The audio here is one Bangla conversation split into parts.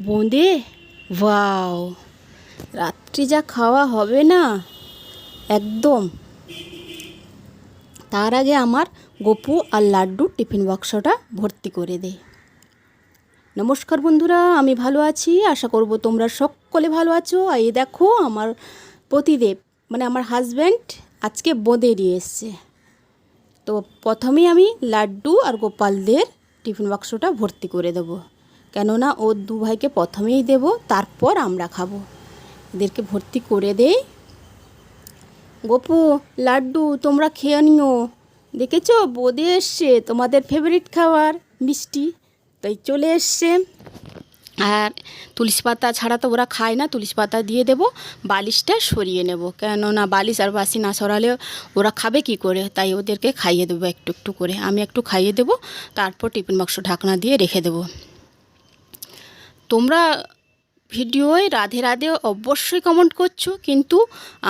বোঁদে ওয়াও, রাত্রি যা খাওয়া হবে না? একদম। তার আগে আমার গপু আর লাড্ডু টিফিন বাক্সটা ভর্তি করে দে। নমস্কার বন্ধুরা, আমি ভালো আছি। আশা করব তোমরা সকলে ভালো আছো। আর এই দেখো, আমার পতিদেব মানে আমার হাজব্যান্ড আজকে বোঁদে নিয়ে এসছে। তো প্রথমেই আমি লাড্ডু আর গোপালদের টিফিন বাক্সটা ভর্তি করে দেব। কেননা ও দু ভাইকে প্রথমেই দেব, তারপর আমরা খাব। এদেরকে ভর্তি করে দেই। গোপু, লাড্ডু, তোমরা খেয়ে নিও। দেখেছ? বোদে এসছে, তোমাদের ফেভারিট খাবার, মিষ্টি। তাই চলে এসছে। আর তুলসী পাতা ছাড়া তো ওরা খায় না, তুলসী পাতা দিয়ে দেব, বালিশটা সরিয়ে নেব। কেননা বালিশ আর বাসি না সরালে ওরা খাবে কি করে? তাই ওদেরকে খাইয়ে দেবো একটু একটু করে। আমি একটু খাইয়ে দেবো, তারপর টিফিন বাক্স ঢাকনা দিয়ে রেখে দেবো। তোমরা ভিডিওয় রাধে রাধে অবশ্যই কমেন্ট করছ, কিন্তু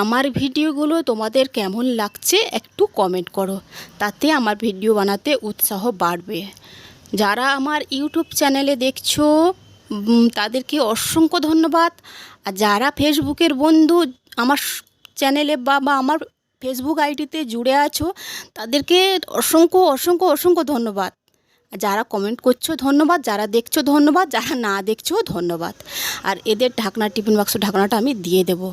আমার ভিডিওগুলো তোমাদের কেমন লাগছে একটু কমেন্ট করো, তাতে আমার ভিডিও বানাতে উৎসাহ বাড়বে। যারা আমার ইউটিউব চ্যানেলে দেখছ তাদেরকে অসংখ্য ধন্যবাদ। আর যারা ফেসবুকের বন্ধু আমার চ্যানেলে বা বা আমার ফেসবুক আইডিতে জুড়ে আছো, তাদেরকে অসংখ্য অসংখ্য অসংখ্য ধন্যবাদ। যারা কমেন্ট করছ, ধন্যবাদ। যারা দেখছ, ধন্যবাদ। যারা না দেখছ, ধন্যবাদ। আর এদের ঢাকনা, টিফিন বাক্স ঢাকনাটা আমি দিয়ে দেব।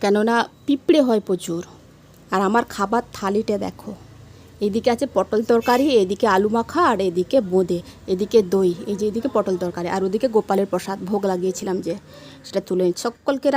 কেননা পিঁপড়ে হয় প্রচুর। আর আমার খাবার থালিটা দেখো। এদিকে আছে পটল তরকারি, এদিকে আলু মাখা, আর এদিকে বোঁদে। এদিকে দই। এই যে এদিকে পটল তরকারি। আর ওদিকে গোপালের প্রসাদ। ভোগ লাগিয়েছিলাম যে, সেটা তুলে সকলকে